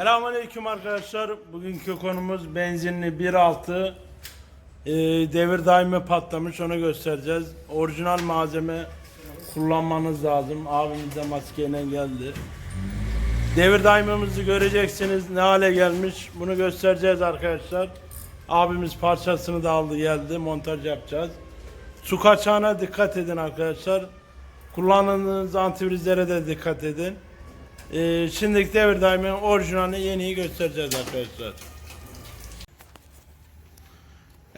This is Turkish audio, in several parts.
Selamünaleyküm arkadaşlar. Bugünkü konumuz benzinli 1.6 ee, devir daimi patlamış onu göstereceğiz. Orijinal malzeme kullanmanız lazım. Abimiz de maskeyle geldi. Devir daimimizi göreceksiniz ne hale gelmiş. Bunu göstereceğiz arkadaşlar. Abimiz parçasını da aldı geldi. Montaj yapacağız. Su kaçağına dikkat edin arkadaşlar. Kullandığınız antivrizlere de dikkat edin. Ee, şimdiki devir daimin orijinalini yeniyi göstereceğiz arkadaşlar.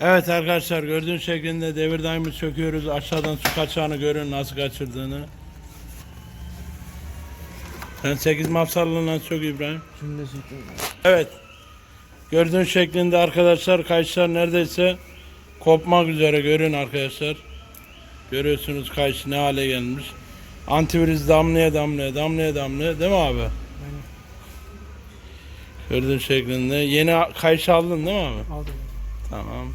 Evet arkadaşlar gördüğünüz şeklinde devir daimi söküyoruz. Aşağıdan su kaçağını görün nasıl kaçırdığını. Sen 8 mafsallığından sök İbrahim. Şimdi sıktım. Evet. Gördüğün şeklinde arkadaşlar kayışlar neredeyse kopmak üzere görün arkadaşlar. Görüyorsunuz kayış ne hale gelmiş. Antiviriz damlaya damlaya damlaya damlaya değil mi abi? Gördüğün şeklinde. Yeni kayış aldın değil mi abi? Aldım. Tamam.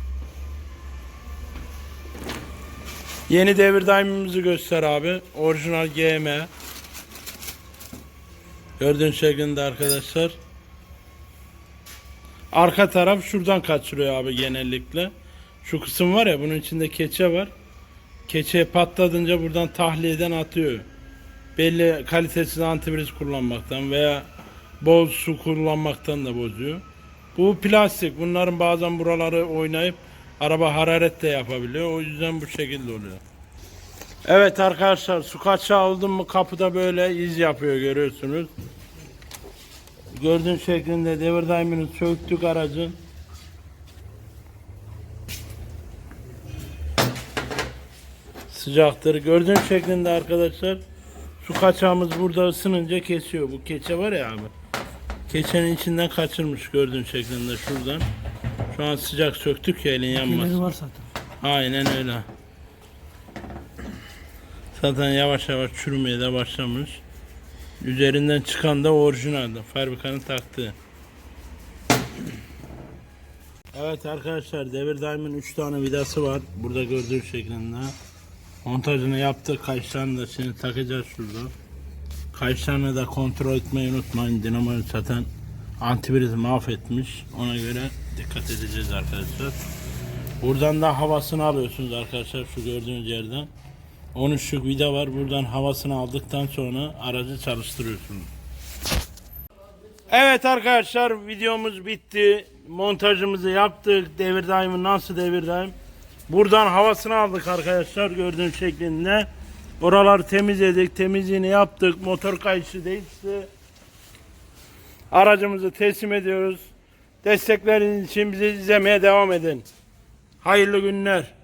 Yeni devir daimimizi göster abi. Orijinal GM. Gördüğün şeklinde arkadaşlar. Arka taraf şuradan kaçırıyor abi genellikle. Şu kısım var ya bunun içinde keçe var. Keçe patladınca buradan tahliyeden atıyor. Belli kalitesiz antiviriz kullanmaktan veya bol su kullanmaktan da bozuyor. Bu plastik. Bunların bazen buraları oynayıp araba hararet de yapabiliyor. O yüzden bu şekilde oluyor. Evet arkadaşlar su kaçağı oldu mu kapıda böyle iz yapıyor görüyorsunuz. Gördüğün şeklinde devir daimini söktük aracın. Sıcaktır. Gördüğün şeklinde arkadaşlar su kaçağımız burada ısınınca kesiyor. Bu keçe var ya abi. Keçenin içinden kaçırmış gördüğün şeklinde şuradan. Şu an sıcak söktük ya elin yanmaz. Keleri var zaten. Aynen öyle. Zaten yavaş yavaş çürümeye de başlamış. Üzerinden çıkan da orijinaldi. Fabrikanın taktığı. Evet arkadaşlar devir daimin 3 tane vidası var. Burada gördüğünüz şeklinde. Montajını yaptık. Kayışlarını da şimdi takacağız şurada. Kayışlarını da kontrol etmeyi unutmayın. Dinamoyu zaten antiviriz mahvetmiş. Ona göre dikkat edeceğiz arkadaşlar. Buradan da havasını alıyorsunuz arkadaşlar şu gördüğünüz yerden. 13'lük vida var. Buradan havasını aldıktan sonra aracı çalıştırıyorsunuz. Evet arkadaşlar videomuz bitti. Montajımızı yaptık. Devir daimi nasıl devir daim? Buradan havasını aldık arkadaşlar gördüğünüz şeklinde. Oraları temizledik. Temizliğini yaptık. Motor kayışı değişti. Aracımızı teslim ediyoruz. Destekleriniz için bizi izlemeye devam edin. Hayırlı günler.